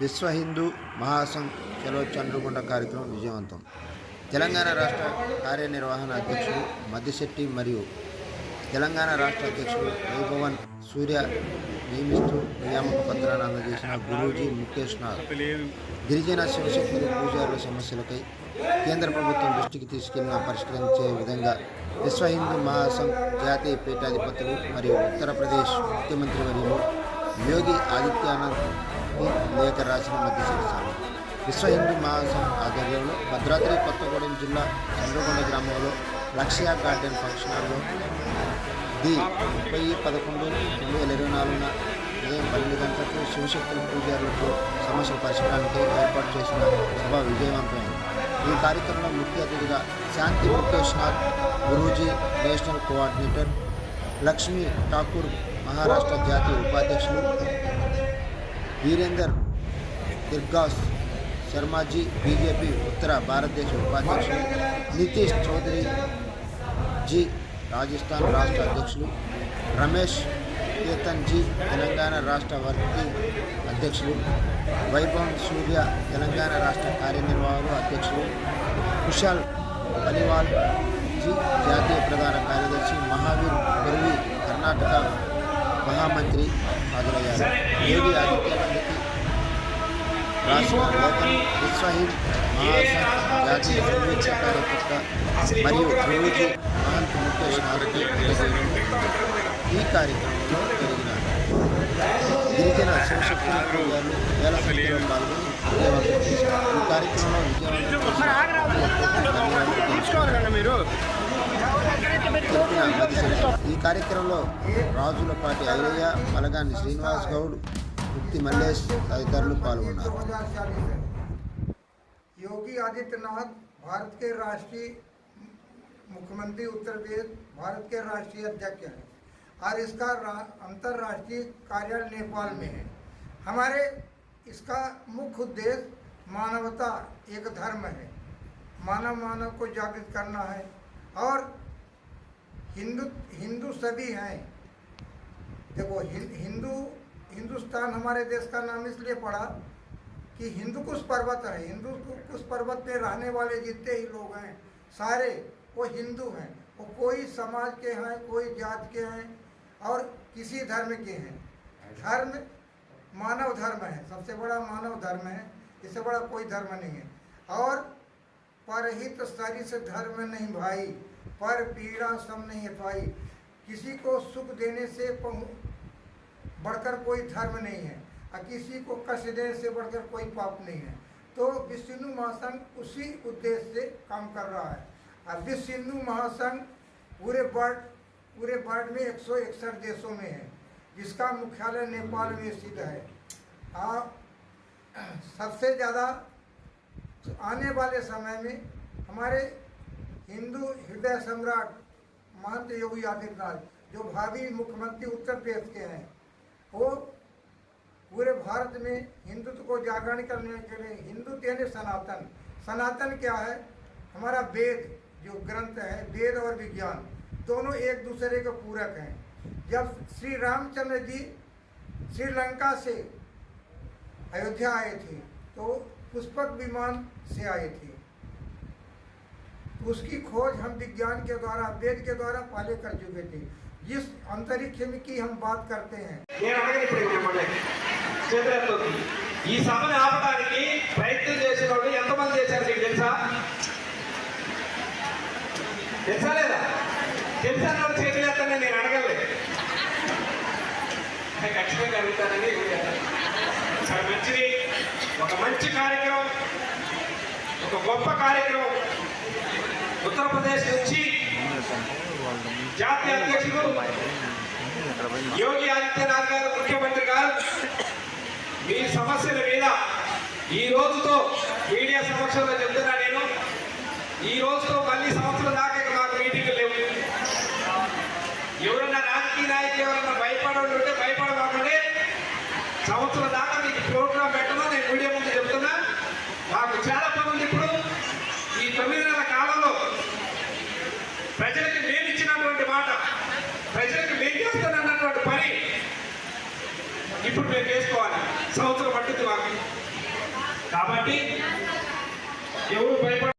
విశ్వ హిందూ మహాసంఘ్ చలో చంద్రగుండ కార్యక్రమం విజయవంతం. తెలంగాణ రాష్ట్ర కార్యనిర్వహణ అధ్యక్షుడు మద్దిశెట్టి మరియు తెలంగాణ రాష్ట్ర అధ్యక్షుడు వైభవన్ సూర్య నియమిస్తూ నియామక పత్రాన్ని అందజేసిన గురూజీ ముఖేష్ నాథ్. గిరిజన శివశక్తులు పూజారుల సమస్యలకై కేంద్ర ప్రభుత్వం దృష్టికి తీసుకెళ్ళిన పరిష్కరించే విధంగా విశ్వ హిందూ మహాసంఘ్ జాతీయ పీఠాధిపతులు మరియు ఉత్తరప్రదేశ్ ముఖ్యమంత్రి వర్యులు యోగి ఆదిత్యనాథ్ లేఖ రాసిన మధ్యశిక్ష విశ్వ హిందూ మహాసంఘ్ ఆధ్వర్యంలో భద్రాద్రి కొత్తగూడెం జిల్లా చంద్రకొండ గ్రామంలో లక్ష్య గార్డెన్ ఫంక్షన్ హాల్లో ది ముప్పై పదకొండు రెండు వేల ఇరవై నాలుగున ఉదయం పన్నెండు గంటలకు శివశక్తుల పూజారులతో సమస్యల పరిష్కారానికి ఏర్పాటు చేసిన సభ విజయవంతమైంది. ఈ కార్యక్రమంలో ముఖ్య అతిథిగా శాంతి ముఖేష్ నాథ్ గురూజీ నేషనల్ కోఆర్డినేటర్ లక్ష్మీ ఠాకూర్ మహారాష్ట్ర జాతీయ ఉపాధ్యక్షులు వీరేందర్ దుర్గాస్ శర్మాజీ బీజేపీ ఉత్తర భారతదేశ ఉపాధ్యక్షులు నితీష్ చౌదరి జీ రాజస్థాన్ రాష్ట్ర అధ్యక్షులు రమేష్ కేతన్ జీ తెలంగాణ రాష్ట్ర వర్కింగ్ అధ్యక్షులు వైభవ్ సూర్య తెలంగాణ రాష్ట్ర కార్యనిర్వాహకులు అధ్యక్షులు కుషాల్ పనివాల్ జీ జాతీయ ప్రధాన కార్యదర్శి మహావీర్ బెర్వి కర్ణాటక మహామంత్రి హాజరయ్యారు. యోగి ఆదిత్యనాథ్ రాష్ట్ర లేఖను మహాసంఘ్ జాతీయ కార్యకర్త మరియు గురూజీ మహంత్ ముఖేష్ నాథ్కి ఈ కార్యక్రమంలో జరిగిన గిరిజన శివశక్తుల పూజలు వేల సంఖ్యలో పాల్గొని విజయవంతం చేశారు ఈ కార్యక్రమంలో విజయవంతం తెలిపిన ఈ కార్యక్రమంలో రాజులపాటి ఐరయ్య మలగాని శ్రీనివాస్ గౌడ్ ముక్తి మల్లేష్ తదితరులు పాల్గొన్నారు योगी आदित्यनाथ भारत के राष्ट्रीय मुख्यमंत्री उत्तर प्रदेश भारत के राष्ट्रीय अध्यक्ष हैं और इसका रा- अंतर्राष्ट्रीय कार्यालय नेपाल में है हमारे इसका मुख्य उद्देश्य मानवता एक धर्म है मानव मानव को जागृत करना है और हिंदू हिंदू सभी हैं देखो हिं- हिंदू हिंदुस्तान हमारे देश का नाम इसलिए पड़ा कि हिंदू कुश पर्वत है। हिंदू कु- कुश पर्वत पे रहने वाले जितने ही लोग हैं, सारे वो हिंदू हैं। वो कोई समाज के हैं, कोई जात के हैं और किसी धर्म के हैं। धर्म मानव धर्म है। सबसे बड़ा मानव धर्म है। इससे बड़ा कोई धर्म नहीं है। और पर परहित सरिस धर्म नहीं भाई। पर पीड़ा सम नहीं है भाई। किसी को सुख देने से बढ़कर कोई धर्म नहीं है किसी को कष्ट देने से बढ़कर कोई पाप नहीं है। तो विश्व हिंदू महासंघ उसी उद्देश्य से काम कर रहा है। विश्व हिंदू महासंघ पूरे वर्ल्ड पूरे वर्ल्ड में एक सौ इकसठ देशों में है, जिसका मुख्यालय नेपाल में स्थित है। और सबसे ज़्यादा आने वाले समय में हमारे हिंदू हृदय सम्राट महंत योगी आदित्यनाथ, जो भावी मुख्यमंत्री उत्तर प्रदेश के हैं वो पूरे भारत में हिंदुत्व को जागरण करने के लिए हिंदू यानी सनातन। सनातन क्या है? हमारा वेद जो ग्रंथ है, वेद और विज्ञान, दोनों एक दूसरे के पूरक हैं। जब श्री रामचंद्र जी श्रीलंका से अयोध्या आए थे तो पुष्पक विमान से आए थे। उसकी खोज हम विज्ञान के द्वारा, वेद के द्वारा पहले कर चुके थे। जिस अंतरिक्ष में की हम बात करते हैं నేను అడగను ఇప్పుడు మిమ్మల్ని చేతులెత్తొద్దు ఈ సభను ఆపడానికి ప్రయత్నం చేసిన వాళ్ళు ఎంతమంది చేశారు మీకు తెలుసా తెలుసా లేదా తెలుసా వాళ్ళు చేతులు ఎత్తండి నేను అడగలేదు నేను ఖచ్చితంగా అడుగుతానని చాలా మంచిది ఒక మంచి కార్యక్రమం ఒక గొప్ప కార్యక్రమం ఉత్తరప్రదేశ్ నుంచి జాతీయ అధ్యక్షుడు యోగి ఆదిత్యనాథ్ గారు ముఖ్యమంత్రి గారు మీ సమస్యల మీద ఈ రోజుతో మీడియా సమక్షంలో చెప్తున్నా నేను. ఈ రోజుతో మళ్ళీ సంవత్సరం దాకా ఇక మాకు మీటింగ్ లేవు ఎవరన్నా రాజకీయ నాయకులు ఎవరన్నా భయపడడం ఉంటే భయపడమాకండి సంవత్సరం దాకా మీకు ప్రోగ్రాం పెట్టమని నేను మీడియా ముందు చెప్తున్నా మాకు చాలా పని ఉంది ఇప్పుడు ఈ తొమ్మిది నెలల కాలంలో ప్రజలకి మేము ఇచ్చినటువంటి మాట ప్రజలకు అన్నటువంటి పని ఇప్పుడు మేము చేసుకోవాలి. సంవత్సరం పట్టు మాకు. కాబట్టి ఎవరు భయపడ